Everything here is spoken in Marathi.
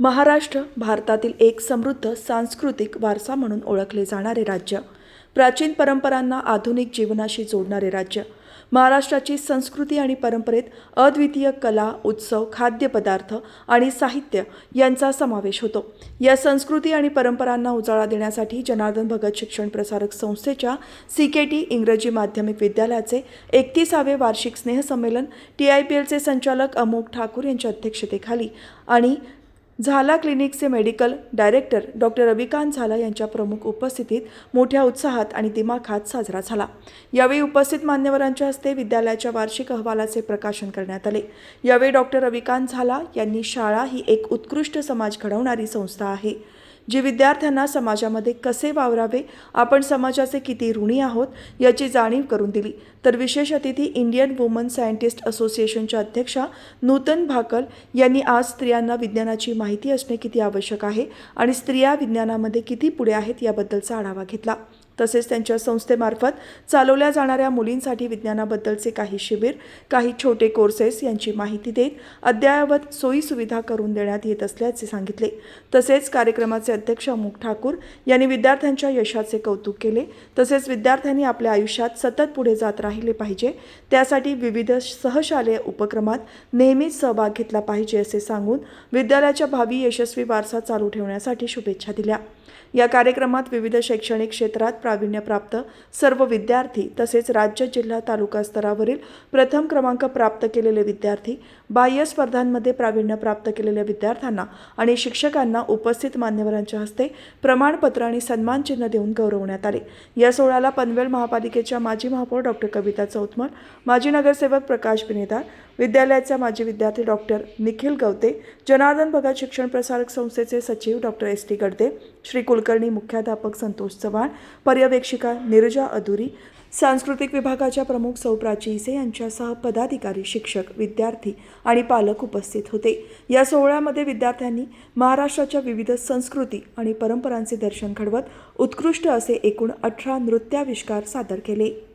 महाराष्ट्र भारतातील एक समृद्ध सांस्कृतिक वारसा म्हणून ओळखले जाणारे राज्य. प्राचीन परंपरांना आधुनिक जीवनाशी जोडणारे राज्य. महाराष्ट्राची संस्कृती आणि परंपरेत अद्वितीय कला उत्सव खाद्यपदार्थ आणि साहित्य यांचा समावेश होतो. या संस्कृती आणि परंपरांना उजाळा देण्यासाठी जनार्दन भगत शिक्षण प्रसारक संस्थेच्या सी के टी इंग्रजी माध्यमिक विद्यालयाचे एकतीसावे वार्षिक स्नेहसंमेलन टी आय पी एलचे संचालक अमोक ठाकूर यांच्या अध्यक्षतेखाली आणि झाला क्लिनिकचे medical director doctor Ravikant Jhala यांच्या प्रमुख उपस्थितीत मोठ्या उत्साहात आणि दिमाखात साजरा झाला. यावेळी उपस्थित मान्यवरांच्या हस्ते विद्यालयाच्या वार्षिक अहवालाचे प्रकाशन करण्यात आले. यावेळी डॉक्टर रविकांत झाला यांनी शाळा ही एक उत्कृष्ट समाज घडवणारी संस्था आहे. जी विद्यार्थ्यांना समाजामध्ये कसे वावरावे आपण समाजाचे किती ऋणी आहोत याची जाणीव करून दिली. तर विशेष अतिथी इंडियन वुमन सायंटिस्ट असोसिएशनच्या अध्यक्षा नूतन भाकल यांनी आज स्त्रियांना विज्ञानाची माहिती असणे किती आवश्यक आहे आणि स्त्रिया विज्ञानामध्ये किती पुढे आहेत याबद्दलचा आढावा घेतला. तसेच त्यांच्या संस्थेमार्फत चालवल्या जाणाऱ्या मुलींसाठी विज्ञानाबद्दलचे काही शिबिर काही छोटे कोर्सेस यांची माहिती देत अद्ययावत सोयीसुविधा करून देण्यात येत असल्याचे सांगितले. तसेच कार्यक्रमाचे अध्यक्ष अमुक ठाकूर यांनी विद्यार्थ्यांच्या यशाचे कौतुक केले. तसेच विद्यार्थ्यांनी आपल्या आयुष्यात सतत पुढे जात राहिले पाहिजे. त्यासाठी विविध सहशालेय उपक्रमात नेहमीच सहभाग घेतला पाहिजे असे सांगून विद्यालयाच्या भावी यशस्वी वारसा चालू ठेवण्यासाठी शुभेच्छा दिल्या. या कार्यक्रमात विविध शैक्षणिक क्षेत्रात प्रावीण्यप्राप्त सर्व विद्यार्थी तसेच राज्य जिल्हा तालुका स्तरावरील प्रथम क्रमांक प्राप्त केलेले विद्यार्थी बाह्य स्पर्धांमध्ये प्रावीण्य प्राप्त केलेल्या विद्यार्थ्यांना आणि शिक्षकांना उपस्थित मान्यवरांच्या हस्ते प्रमाणपत्र आणि सन्मानचिन्ह देऊन गौरवण्यात आले. या सोहळ्याला पनवेल महापालिकेच्या माजी महापौर डॉक्टर कविता चौतमल माजी नगरसेवक प्रकाश बिनेदार विद्यालयाचा माजी विद्यार्थी डॉक्टर निखिल गवते जनार्दन भगत शिक्षण प्रसारक संस्थेचे सचिव doctor S T Gadade Shri Kulkarni मुख्याध्यापक संतोष चव्हाण पर्यवेक्षिका निरजा अधुरी सांस्कृतिक विभागाच्या प्रमुख सौप्राची इसे यांच्यासह पदाधिकारी शिक्षक विद्यार्थी आणि पालक उपस्थित होते. या सोहळ्यामध्ये विद्यार्थ्यांनी महाराष्ट्राच्या विविध संस्कृती आणि परंपरांचे दर्शन घडवत उत्कृष्ट असे एकूण अठरा नृत्याविष्कार सादर केले.